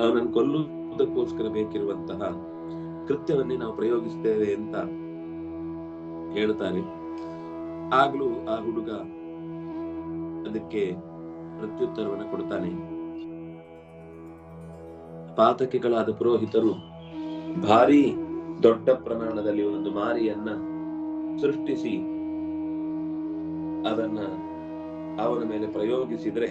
ಅವನನ್ನು ಕೊಲ್ಲುವುದಕ್ಕೋಸ್ಕರ ಬೇಕಿರುವಂತಹ ಕೃತ್ಯವನ್ನೇ ನಾವು ಪ್ರಯೋಗಿಸ್ತೇವೆ ಅಂತ ಹೇಳ್ತಾರೆ ಆಗ್ಲೂ ಆ ಹುಡುಗ ಅದಕ್ಕೆ ಪ್ರತ್ಯುತ್ತರವನ್ನು ಕೊಡ್ತಾನೆ ಪಾತಕಿಗಳಾದ ಪುರೋಹಿತರು ಭಾರಿ ದೊಡ್ಡ ಪ್ರಮಾಣದಲ್ಲಿ ಒಂದು ಮಾರಿಯನ್ನ ಸೃಷ್ಟಿಸಿ, ಅದನ್ನ ಅವನ ಮೇಲೆ ಪ್ರಯೋಗಿಸಿದ್ರೆ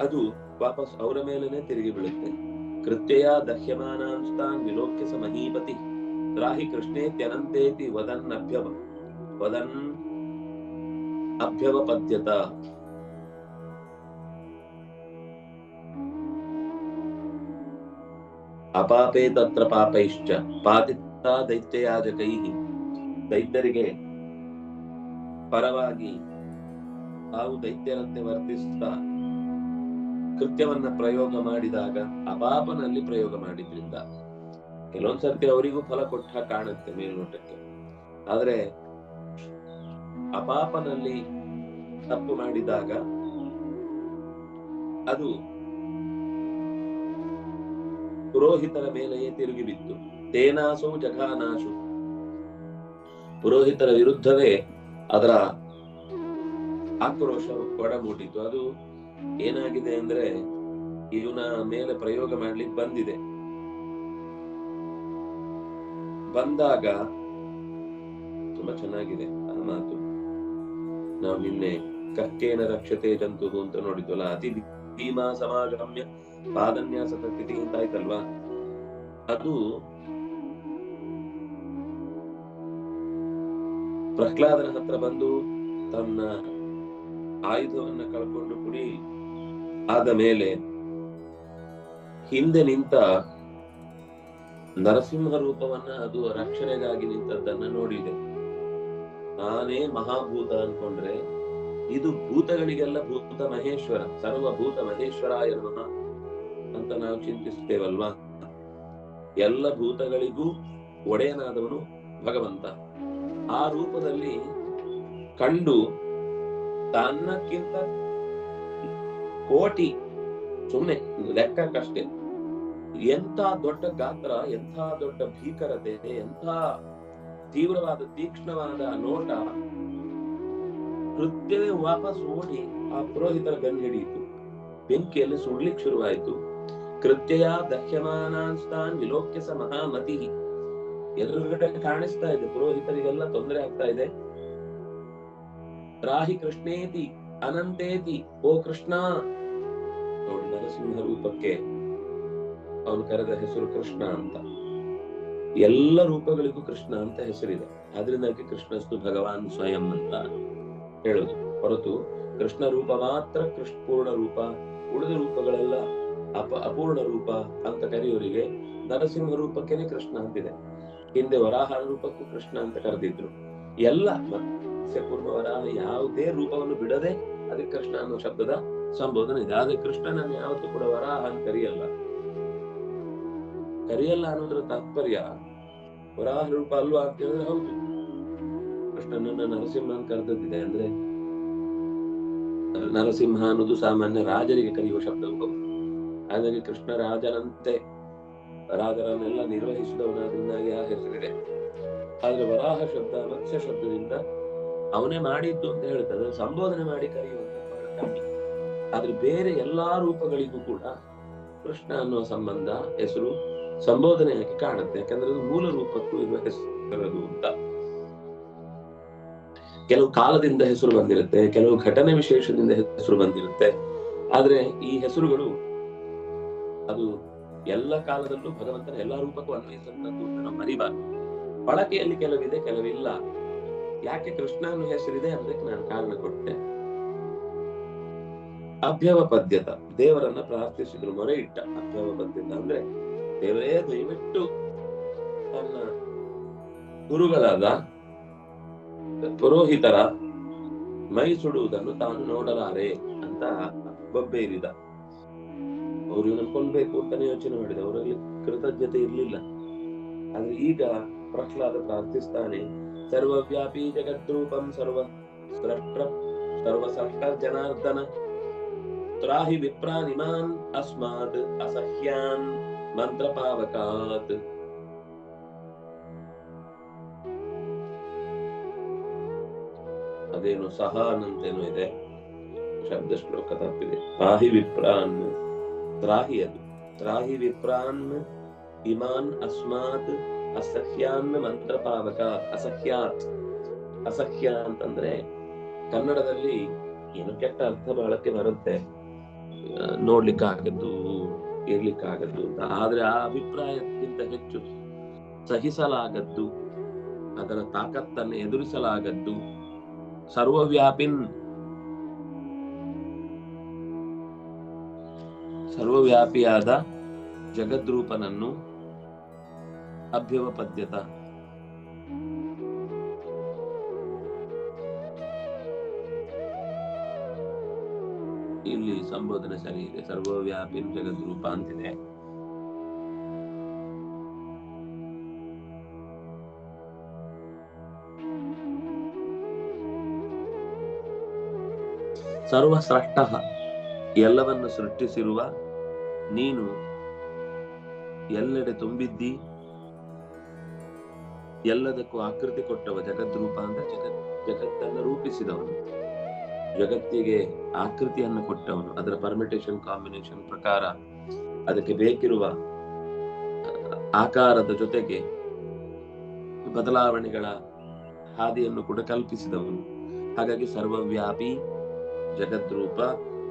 ಅದು ವಾಪಸ್ ಅವರ ಮೇಲೆನೆ ತಿರುಗಿ ಬೀಳುತ್ತೆ ಕೃತ್ಯಯ ದಹ್ಯಮಾನಾಂಸ್ತಾನ್ ವಿಲೋಕ್ಯ ಸ ಮಹೀಪತಿ ರಾಹಿ ಕೃಷ್ಣೇತ್ಯನಂತೇತಿ ವದನ್ ಅಭ್ಯವ ವದನ್ ಅಭ್ಯವಪದ್ಯತ ಅಪಾಪೇ ತತ್ರ ಪಾಪೈಶ್ಚ ಪಾತಿತ ದೈತ್ಯಯಾಜಕೈ ದೈತ್ಯರಿಗೆ ಪರವಾಗಿ ತಾವು ದೈತ್ಯರಂತೆ ವರ್ತಿಸ್ತಾ ಕೃತ್ಯವನ್ನ ಪ್ರಯೋಗ ಮಾಡಿದಾಗ ಅಪಾಪನಲ್ಲಿ ಪ್ರಯೋಗ ಮಾಡಿದ್ರಿಂದ ಕೆಲವೊಂದ್ಸರ್ತಿ ಅವರಿಗೂ ಫಲ ಕೊಟ್ಟ ಕಾಣುತ್ತೆ ಮೇಲ್ನೋಟಕ್ಕೆ. ಆದ್ರೆ ಅಪಾಪನಲ್ಲಿ ತಪ್ಪು ಮಾಡಿದಾಗ ಅದು ಪುರೋಹಿತರ ಮೇಲೆಯೇ ತಿರುಗಿ ಬಿತ್ತು. ತೇನಾಸೋ ಜಘಾನಾಶು. ಪುರೋಹಿತರ ವಿರುದ್ಧವೇ ಅದರ ಆಕ್ರೋಶ ಒಡಮೂಡಿತು. ಅದು ಏನಾಗಿದೆ ಅಂದ್ರೆ ಇವನ ಮೇಲೆ ಪ್ರಯೋಗ ಮಾಡ್ಲಿಕ್ಕೆ ಬಂದಿದೆ. ಬಂದಾಗ ತುಂಬಾ ಚೆನ್ನಾಗಿದೆ ಆ ಮಾತು. ನಾವು ನಿನ್ನೆ ಕಕ್ಕೇನ ರಕ್ಷತೆ ಜಂತು ಅಂತ ನೋಡಿದ್ವಲ್ಲ, ಅತಿ ಭೀಮಾ ಸಮಾಗಮ್ಯ ಪಾದನ್ಯಾಸ ಪ್ರಕೃತಿ ಅಂತ ಆಯ್ತಲ್ವಾ? ಅದು ಪ್ರಹ್ಲಾದನ ಹತ್ರ ಬಂದು ತನ್ನ ಆಯುಧವನ್ನ ಕಳ್ಕೊಂಡು ಪುಡಿ ಆದ ಮೇಲೆ ಹಿಂದೆ ನಿಂತ ನರಸಿಂಹ ರೂಪವನ್ನ ಅದು ರಕ್ಷಣೆಗಾಗಿ ನಿಂತದ್ದನ್ನ ನೋಡಿದೆ. ನಾನೇ ಮಹಾಭೂತ ಅನ್ಕೊಂಡ್ರೆ ಇದು ಭೂತಗಳಿಗೆಲ್ಲ ಭೂತ ಮಹೇಶ್ವರ ಸರ್ವಭೂತ ಮಹೇಶ್ವರ ನಮಃ ಅಂತ ನಾವು ಚಿಂತಿಸ್ತೇವಲ್ವಾ? ಎಲ್ಲ ಭೂತಗಳಿಗೂ ಒಡೆಯನಾದವನು ಭಗವಂತ. ಆ ರೂಪದಲ್ಲಿ ಕಂಡು ತನ್ನಕ್ಕಿಂತ ಕೋಟಿ. ಸುಮ್ಮನೆ ಲೆಕ್ಕಕ್ಕಷ್ಟೇ. ಎಂಥ ದೊಡ್ಡ ಗಾತ್ರ, ಎಂಥ ದೊಡ್ಡ ಭೀಕರತೆ, ಎಂಥ ತೀವ್ರವಾದ ತೀಕ್ಷ್ಣವಾದ ನೋಟ. ಕೃತ್ಯವೇ ವಾಪಸ್ ಓಡಿ ಆ ಪುರೋಹಿತರ ಗನ್ ಹಿಡಿಯಿತು. ಬೆಂಕಿಯಲ್ಲಿ ಸುಡ್ಲಿಕ್ಕೆ ಶುರುವಾಯಿತು. ಕೃತ್ಯಯ ದಹ್ಯಮಾನಾನ್ಸ್ತಾನ್ ವಿಲೋಕ್ಯ ಸ ಮಹಾಮತಿ. ಎದುರುಗಡೆ ಕಾಣಿಸ್ತಾ ಇದೆ, ಪುರೋಹಿತರಿಗೆಲ್ಲ ತೊಂದರೆ ಆಗ್ತಾ ಇದೆ. ರಾಹಿ ಕೃಷ್ಣೇತಿ ಅನಂತೇತಿ, ಓ ಕೃಷ್ಣ. ನೋಡಿ ನರಸಿಂಹ ರೂಪಕ್ಕೆ ಅವನು ಕರೆದ ಹೆಸರು ಕೃಷ್ಣ ಅಂತ. ಎಲ್ಲ ರೂಪಗಳಿಗೂ ಕೃಷ್ಣ ಅಂತ ಹೆಸರಿದೆ. ಆದ್ರಿಂದಾಗಿ ಕೃಷ್ಣಸ್ತು ಭಗವಾನ್ ಸ್ವಯಂ ಅಂತ ಹೇಳುದು. ಹೊರತು ಕೃಷ್ಣ ರೂಪ ಮಾತ್ರ ಕೃಷ್ಣ ಪೂರ್ಣ ರೂಪ, ಉಳಿದ ರೂಪಗಳೆಲ್ಲ ಅಪ, ಅಪೂರ್ಣ ರೂಪ ಅಂತ ಕರೆಯೋರಿಗೆ ನರಸಿಂಹ ರೂಪಕ್ಕೇನೆ ಕೃಷ್ಣ ಅಂತಿದೆ. ಹಿಂದೆ ವರಾಹ ರೂಪಕ್ಕೂ ಕೃಷ್ಣ ಅಂತ ಕರೆದಿದ್ರು. ಎಲ್ಲ ಮತ್ಸ್ಯ ಕೂರ್ಮ ವರಾಹ ಯಾವುದೇ ರೂಪವನ್ನು ಬಿಡದೆ ಅದಕ್ಕೆ ಕೃಷ್ಣ ಅನ್ನೋ ಶಬ್ದದ ಸಂಬೋಧನೆ ಇದೆ. ಆದ್ರೆ ಕೃಷ್ಣನನ್ನು ಯಾವತ್ತು ಕೂಡ ವರಾಹ ಅಂತ ಕರೆಯಲ್ಲ. ಕರೆಯಲ್ಲ ಅನ್ನೋದ್ರ ತಾತ್ಪರ್ಯ, ವರಾಹ ರೂಪ ಅಲ್ವಾ ಅಂತ ಹೇಳಿದ್ರೆ ಹೌದು. ಕೃಷ್ಣನನ್ನ ನರಸಿಂಹ ಅಂತ ಕರೆದದ್ದಿದೆ ಅಂದ್ರೆ ನರಸಿಂಹ ಅನ್ನೋದು ಸಾಮಾನ್ಯ ರಾಜರಿಗೆ ಕರೆಯುವ ಶಬ್ದವು ಹೌದು. ಹಾಗಾಗಿ ಕೃಷ್ಣ ರಾಜನಂತೆ ರಾಜರನ್ನೆಲ್ಲ ನಿರ್ವಹಿಸಿದವನಾದ್ರಿಂದಾಗಿ ಆ ಹೆಸರಿದೆ ಆದ್ರೆ ವರಾಹ ಶಬ್ದ ಮತ್ಸ್ಯ ಶಬ್ದದಿಂದ ಅವನೇ ಮಾಡಿದ್ದು ಅಂತ ಹೇಳ್ತಾರೆ ಸಂಬೋಧನೆ ಮಾಡಿ ಕರೆಯುವಂತ ಕಮ್ಮಿ ಆದ್ರೆ ಬೇರೆ ಎಲ್ಲಾ ರೂಪಗಳಿಗೂ ಕೂಡ ಕೃಷ್ಣ ಅನ್ನುವ ಸಂಬಂಧ ಹೆಸರು ಸಂಬೋಧನೆಯಾಗಿ ಕಾಣುತ್ತೆ. ಯಾಕಂದ್ರೆ ಅದು ಮೂಲ ರೂಪಕ್ಕೂ ಇರುವ ಹೆಸರು ಅಂತ. ಕೆಲವು ಕಾಲದಿಂದ ಹೆಸರು ಬಂದಿರುತ್ತೆ, ಕೆಲವು ಘಟನೆ ವಿಶೇಷದಿಂದ ಹೆಸರು ಬಂದಿರುತ್ತೆ. ಆದ್ರೆ ಈ ಹೆಸರುಗಳು ಅದು ಎಲ್ಲ ಕಾಲದಲ್ಲೂ ಭಗವಂತನ ಎಲ್ಲಾ ರೂಪಕ್ಕೂ ಅನ್ವಯಿಸಂತದ್ದು ನಮ್ಮ ಮರಿಬಾರ್ದು. ಬಳಕೆಯಲ್ಲಿ ಕೆಲವಿದೆ, ಕೆಲವಿಲ್ಲ. ಯಾಕೆ ಕೃಷ್ಣ ಅನ್ನೋ ಹೆಸರಿದೆ ಅದಕ್ಕೆ ನಾನು ಕಾರಣ ಕೊಟ್ಟೆ. ಅಭ್ಯವ ಪದ್ಯತ. ದೇವರನ್ನ ಪ್ರಾರ್ಥಿಸಿದ್ರು ಮೊರೆ ಇಟ್ಟ. ಅಭ್ಯವ ಪದ್ಯತ ಅಂದ್ರೆ ದೇವರೇ ದಯವಿಟ್ಟು ತನ್ನ ಗುರುಗಳಾದ ಪುರೋಹಿತರ ಮೈ ಸುಡುವುದನ್ನು ತಾನು ನೋಡಲಾರೆ ಅಂತ ಬೊಬ್ಬೆರಿದ ಅವ್ರು ಇವನ ಕೊಲ್ಬೇಕು ಅಂತಾನೆ ಯೋಚನೆ ಮಾಡಿದ. ಅವರಲ್ಲಿ ಕೃತಜ್ಞತೆ ಇರ್ಲಿಲ್ಲ. ಆದ್ರೆ ಈಗ ಪ್ರಹ್ಲಾದ ಪ್ರಾರ್ಥಿಸ್ತಾನೆ. ಸರ್ವವ್ಯಾಪಿ ಜಗದ್ರೂಪಂ ಸರ್ವ ಸ್ರಷ್ಟ ಸರ್ವಸರ್ಕರ್ಜನಾರ್ದನ ತ್ರಾಹಿ ವಿಪ್ರಾನಿಮಾನ್ ಅಸ್ಮಾತ್ ಅಸಹ್ಯಾನ್ ಮಂತ್ರಪಾವಕಾತ್ ಅದೇನು ಸಹಾನಂತೇನೋ ಇದೆ ಶಬ್ದ ಶ್ಲೋಕ ತಪ್ಪಿದೆ ತ್ರಾಹಿ ವಿಪ್ರಾನ್ ತ್ರಾಹಿ ಅದು ತ್ರಾಹಿ ವಿಪ್ರಾನ್ ಇಮಾನ್ ಅಸ್ಮಾತ್ ಅಸಹ್ಯಾನ್ ಮಂತ್ರಪಾವಕ, ಅಸಹ್ಯಾತ್. ಅಸಹ್ಯ ಅಂತಂದ್ರೆ ಕನ್ನಡದಲ್ಲಿ ಏನು ಕೆಟ್ಟ ಅರ್ಥ ಬಳಕೆ ಬರುತ್ತೆ. ನೋಡ್ಲಿಕ್ಕಾಗದ್ದು ಇರ್ಲಿಕ್ಕಾಗದ್ದು ಅಂತ. ಆದ್ರೆ ಆ ಅಭಿಪ್ರಾಯಕ್ಕಿಂತ ಹೆಚ್ಚು ಸಹಿಸಲಾಗದ್ದು, ಅದರ ತಾಕತ್ತನ್ನು ಎದುರಿಸಲಾಗದ್ದು, ಸರ್ವವ್ಯಾಪಿನ್ ಸರ್ವವ್ಯಾಪಿಯಾದ ಜಗದ್ರೂಪನನ್ನು ಅಭ್ಯವಪದ್ಯತ ಇಲ್ಲಿ ಸಂಬೋಧನೆ ಸರಿ ಇದೆ. ಜಗದ್ ಜಗದ್ರೂಪ ಅಂತಿದೆ. ಸರ್ವಸ್ರಷ್ಟ ಎಲ್ಲವನ್ನು ಸೃಷ್ಟಿಸಿರುವ ನೀನು ಎಲ್ಲೆಡೆ ತುಂಬಿದ್ದಿ? ಎಲ್ಲದಕ್ಕೂ ಆಕೃತಿ ಕೊಟ್ಟವ ಜಗದ್ರೂಪ ಅಂದ್ರೆ ಜಗತ್ ಜಗತ್ತನ್ನು ರೂಪಿಸಿದವನು. ಜಗತ್ತಿಗೆ ಆಕೃತಿಯನ್ನು ಕೊಟ್ಟವನು. ಅದರ ಪರ್ಮಿಟೇಷನ್ ಕಾಂಬಿನೇಷನ್ ಪ್ರಕಾರ ಅದಕ್ಕೆ ಬೇಕಿರುವ ಆಕಾರದ ಜೊತೆಗೆ ಬದಲಾವಣೆಗಳ ಹಾದಿಯನ್ನು ಕೂಡ ಕಲ್ಪಿಸಿದವನು. ಹಾಗಾಗಿ ಸರ್ವವ್ಯಾಪಿ, ಜಗದ್ರೂಪ,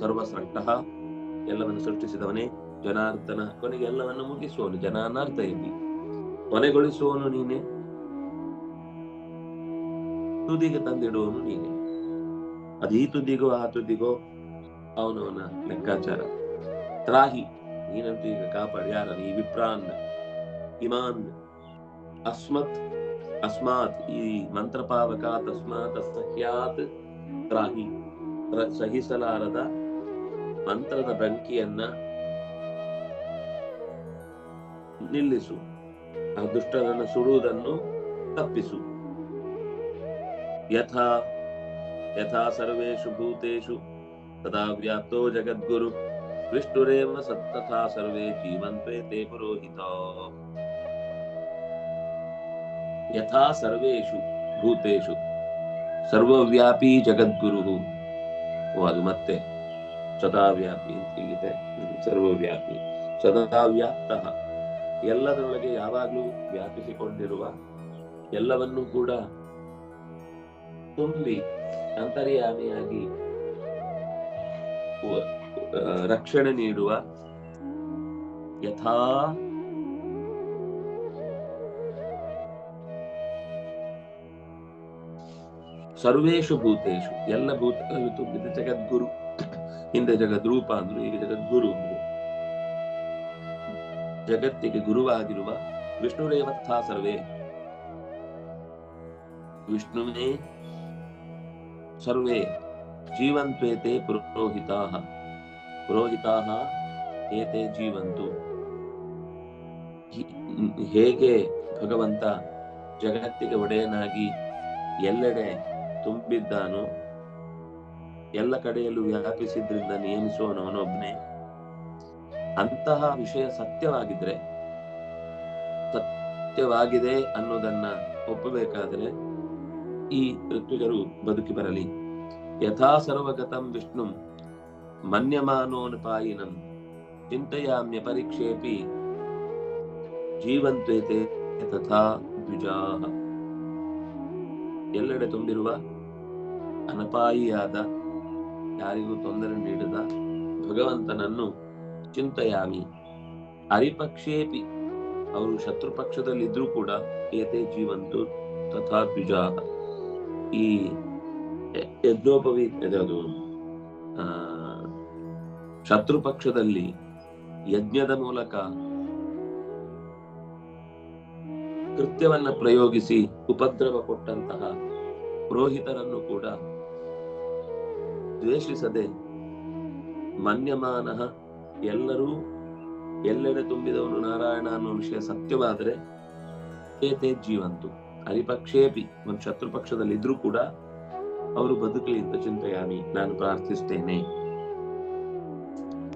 ಸರ್ವಸೃಷ್ಟ ಎಲ್ಲವನ್ನು ಸೃಷ್ಟಿಸಿದವನೇ ಜನಾರ್ದನ. ಕೊನೆಗೆ ಎಲ್ಲವನ್ನು ಮುಗಿಸುವವನು. ಜನಾನಾರ್ಥ ಇಲ್ಲಿ. ಕೊನೆಗೊಳಿಸುವವನು ನೀನೆ. ತುದಿಗೆ ತಂದಿಡುವನು ನೀನೆ. ಅದು ಈ ತುದಿಗೋ, ಆ ತುದಿಗೋ ಅವನವನ ಲೆಕ್ಕಾಚಾರ. ತ್ರಾಹಿ, ನೀನಂತೂ ಈಗ ಕಾಪಾಡಿ. ಯಾರ? ಈ ವಿಪ್ರಾನ್, ಇಮಾನ್, ಅಸ್ಮತ್, ಅಸ್ಮಾತ್, ಈ ಮಂತ್ರಪಾವಕ, ತಸ್ಮಾತ್, ಅಸಹ್ಯಾತ್, ತ್ರಾಹಿ. ಸಹಿಸಲಾರದ ಮಂತ್ರದ ಬೆಂಕಿಯನ್ನ ನಿಲ್ಲಿಸು. ಆ ದುಷ್ಟರನ್ನು ಸುಡುವುದನ್ನು ತಪ್ಪಿಸು. ಯಥಾ ಯಥಾ ಸರ್ವೇಷು ಭೂತೇಷು ತದಾ ವ್ಯಾಪ್ತೋ ಜಗದ್ಗುರು ವಿಷ್ಣುರೇವ ಸತ್ತಥಾ ಸರ್ವೇ ಜೀವಂತೆ ತೇ ಪುರೋಹಿತ ಯಥಾ ಸರ್ವೇಷು ಭೂತೇಷು ಸರ್ವವ್ಯಾಪಿ ಜಗದ್ಗುರು ಅದು ಮತ್ತೆ ಸದಾವ್ಯಾಪಿ ಅಂತ ಇಲ್ಲಿದೆ ಸರ್ವವ್ಯಾಪಿ ಸದಾ ಎಲ್ಲದರೊಳಗೆ ಯಾವಾಗಲೂ ವ್ಯಾಪಿಸಿಕೊಂಡಿರುವ ಎಲ್ಲವನ್ನೂ ಕೂಡ ತುಂಬಿ ಅಂತರ್ಯಾಮಿಯಾಗಿ ರಕ್ಷಣೆ ನೀಡುವ ಯಥಾ ಸರ್ವೇಶು ಭೂತೇಶು ಎಲ್ಲ ಭೂತಗಳಲ್ಲಿ ತುಂಬಿದ. ಜಗದ್ಗುರು. ಹಿಂದೆ ಜಗದ್ರೂಪ ಅಂದ್ರು, ಈಗ ಜಗದ್ಗುರು ಅಂದ್ರು. ಜಗತ್ತಿಗೆ ಗುರುವಾಗಿರುವ ವಿಷ್ಣುರೇವತ್ಥ ಸರ್ವೇ. ಸರ್ವೇ ಜೀವಂತ್ವೇತೆ ಪುರೋಹಿತಾ. ಪುರೋಹಿತಾ ಏತೆ ಜೀವಂತು. ಹೇಗೆ ಭಗವಂತ ಜಗತ್ತಿಗೆ ಒಡೆಯನಾಗಿ ಎಲ್ಲೆಡೆ ತುಂಬಿದ್ದಾನೋ, ಎಲ್ಲ ಕಡೆಯಲ್ಲೂ ವ್ಯಾಪಿಸಿದ್ರಿಂದ ನೇಮಿಸುವವನವನೊಬ್ಬನೇ ಅಂತಹ ವಿಷಯ ಸತ್ಯವಾಗಿದ್ರೆ, ಸತ್ಯವಾಗಿದೆ ಅನ್ನೋದನ್ನ ಒಪ್ಪಬೇಕಾದರೆ ಈ ಋತ್ವಿಜರು ಬದುಕಿ ಬರಲಿ. ಯಥಾ ಸರ್ವಗತಂ ವಿಷ್ಣು ಮನ್ಯಮಾನೋನುಪಾಯಿನಂ ಚಿಂತೆಯಾಮ್ಯ ಪರೀಕ್ಷೆಪಿ ಜೀವಂತ್ವೇತೆ ತಥಾ ದ್ವಿಜಾ. ಎಲ್ಲೆಡೆ ತುಂಬಿರುವ ಅನಪಾಯಿಯಾದ ಯಾರಿಗೂ ತೊಂದರೆ ನೀಡದ ಭಗವಂತನನ್ನು ಚಿಂತೆಯಾಮಿ. ಅರಿಪಕ್ಷೇಪಿ ಅವರು ಶತ್ರು ಪಕ್ಷದಲ್ಲಿದ್ರೂ ಕೂಡ ಏತೆ ಜೀವಂತು ತಥಾ ದ್ವಿಜಾ. ಈ ಯಜ್ಞೋಪವಿ ಅದು ಶತ್ರು ಪಕ್ಷದಲ್ಲಿ ಯಜ್ಞದ ಮೂಲಕ ಕೃತ್ಯವನ್ನ ಪ್ರಯೋಗಿಸಿ ಉಪದ್ರವ ಕೊಟ್ಟಂತಹ ಪುರೋಹಿತರನ್ನು ಕೂಡ ದ್ವೇಷಿಸದೆ ಮನ್ಯಮಾನ ಎಲ್ಲರೂ ಎಲ್ಲೆಡೆ ತುಂಬಿದವನು ನಾರಾಯಣ ಅನ್ನೋ ವಿಷಯ ಸತ್ಯವಾದರೆ ಏತೇ ಜೀವಂತು. ಹರಿಪಕ್ಷೇಪಿ ಒಂದು ಶತ್ರು ಪಕ್ಷದಲ್ಲಿ ಇದ್ರೂ ಕೂಡ ಅವರು ಬದುಕಲಿ ಅಂತ ಚಿಂತೆಯಾಮಿ ನಾನು ಪ್ರಾರ್ಥಿಸ್ತೇನೆ.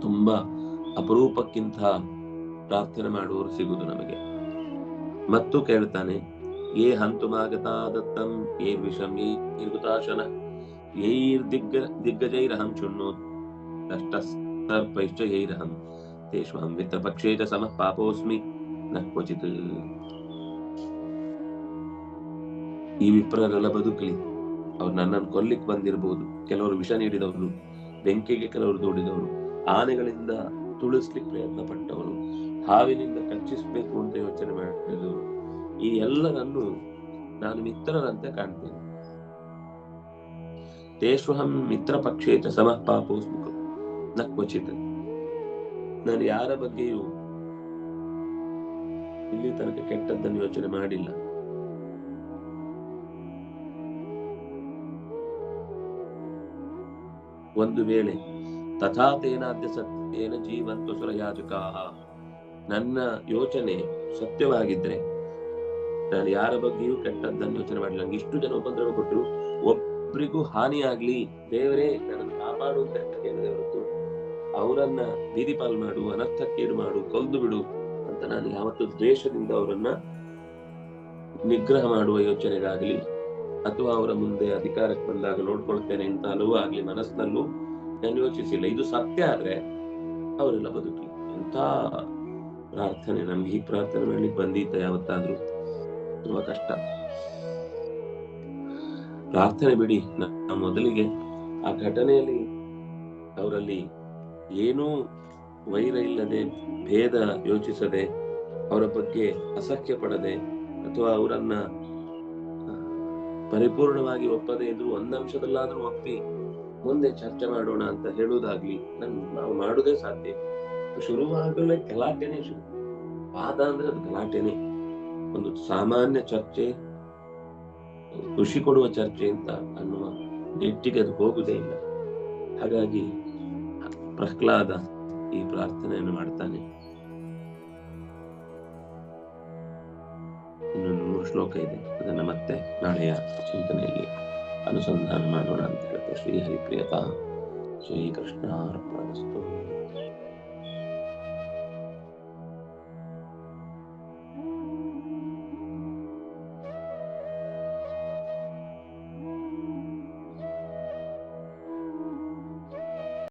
ತುಂಬಾ ಅಪರೂಪಕ್ಕಿಂತ ಪ್ರಾರ್ಥನೆ ಮಾಡುವವರು ಸಿಗುವುದು ನಮಗೆ. ಮತ್ತು ಕೇಳ್ತಾನೆ ಏ ಹಂತುಮಾಗತಾ ದತ್ತಂ ಏ ವಿಷಂ ಏರ್ಗುತಾಶನ ಏರ್ ದಿಗ್ಗ, ದಿಗ್ಗಜೈರಹಂ ಶೃಣ್ಣೋತ್ ಕಷ್ಟಸರ್ಪೈಶ್ಚ ಯೈರಹಂ ತೇಷ್ವಹಂ ವಿತ್ತಪಕ್ಷೇ ಚ ಸಮಃ ಪಾಪೋಸ್ಮಿ, ನ ಕ್ವಚಿತ್. ಈ ವಿಪ್ರರೆಲ್ಲ ಬದುಕಲಿ ಅವ್ರು ನನ್ನನ್ನು ಕೊಲ್ಲಿಕ್ ಬಂದಿರಬಹುದು ಕೆಲವರು ವಿಷ ನೀಡಿದವರು, ಬೆಂಕಿಗೆ ಕೆಲವರು ದೂಡಿದವರು, ಆನೆಗಳಿಂದ ತುಳಿಸ್ಲಿಕ್ಕೆ ಪ್ರಯತ್ನ ಪಟ್ಟವರು, ಹಾವಿನಿಂದ ಕಚ್ಚಿಸ್ಬೇಕು ಅಂತ ಯೋಚನೆ ಮಾಡಿದವರು. ಈ ಎಲ್ಲರನ್ನು ನಾನು ಮಿತ್ರರಂತೆ ಕಾಣ್ತೇನೆ. ತೇಷ್ವಹಂ ಮಿತ್ರ ಪಕ್ಷೇತ ಸಮಃ ಪಾಪೋಸ್ಮಿ ನ ನಾನು ಯಾರ ಬಗ್ಗೆಯೂ ಇಲ್ಲಿ ತನಕ ಕೆಟ್ಟದ್ದನ್ನು ಯೋಚನೆ ಮಾಡಿಲ್ಲ. ಒಂದು ವೇಳೆ ತಥಾತೇನಾದ್ಯ ಸತ್ಯೇನ ಜೀವಂತ ಸುರಯಾಜಕಾ ನನ್ನ ಯೋಚನೆ ಸತ್ಯವಾಗಿದ್ರೆ ನಾನು ಯಾರ ಬಗ್ಗೆಯೂ ಕೆಟ್ಟದ್ದನ್ನು ಯೋಚನೆ ಮಾಡಿಲ್ಲ ನಂಗೆ ಇಷ್ಟು ಜನ ಉಪದ್ರವ ಕೊಟ್ಟರು. ಒಬ್ರಿಗೂ ಹಾನಿಯಾಗ್ಲಿ, ದೇವರೇ ನನ್ನನ್ನು ಕಾಪಾಡು ಅಂತ ಹೇಳಿದೆ ಹೊರತು ಅವರನ್ನ ಬೀದಿ ಪಾಲ್ ಮಾಡು, ಅನರ್ಥಕ್ಕೀಡು ಮಾಡು ಕೊಲ್ದು ಬಿಡು ಅಂತ ನಾನು ಯಾವತ್ತು ದ್ವೇಷದಿಂದ ಅವರನ್ನ ನಿಗ್ರಹ ಮಾಡುವ ಯೋಚನೆಗಾಗ್ಲಿ ಅಥವಾ ಅವರ ಮುಂದೆ ಅಧಿಕಾರಕ್ಕೆ ಬಂದಾಗ ನೋಡ್ಕೊಳ್ತೇನೆ ಅಂತ ಹಲವು ಆಗ್ಲಿ ಮನಸ್ಸಿನಲ್ಲೂ ನಾನು ಯೋಚಿಸಿಲ್ಲ. ಇದು ಸತ್ಯ ಆದ್ರೆ ಅವರೆಲ್ಲ ಬದುಕಿ ಎಂತ ಪ್ರಾರ್ಥನೆ, ನಮ್ಗೆ ಈ ಪ್ರಾರ್ಥನೆ ಮಾಡ್ಲಿಕ್ಕೆ ಬಂದಿತ್ತ ಯಾವತ್ತಾದ್ರೂ? ತುಂಬಾ ಕಷ್ಟ. ಪ್ರಾರ್ಥನೆ ಬಿಡಿ ನಾವು ಮೊದಲಿಗೆ ಆ ಘಟನೆಯಲ್ಲಿ ಅವರಲ್ಲಿ ಏನೂ ವೈರ ಇಲ್ಲದೆ, ಭೇದ ಯೋಚಿಸದೆ, ಅವರ ಬಗ್ಗೆ ಅಸಖ್ಯ ಪಡದೆ ಅಥವಾ ಅವರನ್ನ ಪರಿಪೂರ್ಣವಾಗಿ ಒಪ್ಪದೆ ಇದ್ರು ಒಂದಂಶದಲ್ಲಾದ್ರೂ ಒಪ್ಪಿ ಮುಂದೆ ಚರ್ಚೆ ಮಾಡೋಣ ಅಂತ ಹೇಳುವುದಾಗ್ಲಿ ನನ್ ನಾವು ಮಾಡುವುದೇ ಸಾಧ್ಯ. ಶುರುವಾಗಲೇ ಗಲಾಟೆನೆ ಶುರು. ವಾದ ಅಂದ್ರೆ ಅದು ಗಲಾಟೆನೆ. ಒಂದು ಸಾಮಾನ್ಯ ಚರ್ಚೆ ಖುಷಿ ಕೊಡುವ ಚರ್ಚೆ ಅಂತ ಅನ್ನುವ ನಿಟ್ಟಿಗೆ ಅದು ಹೋಗುದೇ ಇಲ್ಲ. ಹಾಗಾಗಿ ಪ್ರಹ್ಲಾದ ಈ ಪ್ರಾರ್ಥನೆಯನ್ನು ಮಾಡ್ತಾನೆ. ಶ್ಲೋಕ ಇದೆ. ಅದನ್ನು ಮತ್ತೆ ನಾಳೆಯ ಚಿಂತನೆಯಲ್ಲಿ ಅನುಸಂಧಾನ ಮಾಡೋಣ ಅಂತ ಹೇಳ್ತಾ ಶ್ರೀ ಹರಿಪ್ರಿಯತಾ. ಶ್ರೀಕೃಷ್ಣ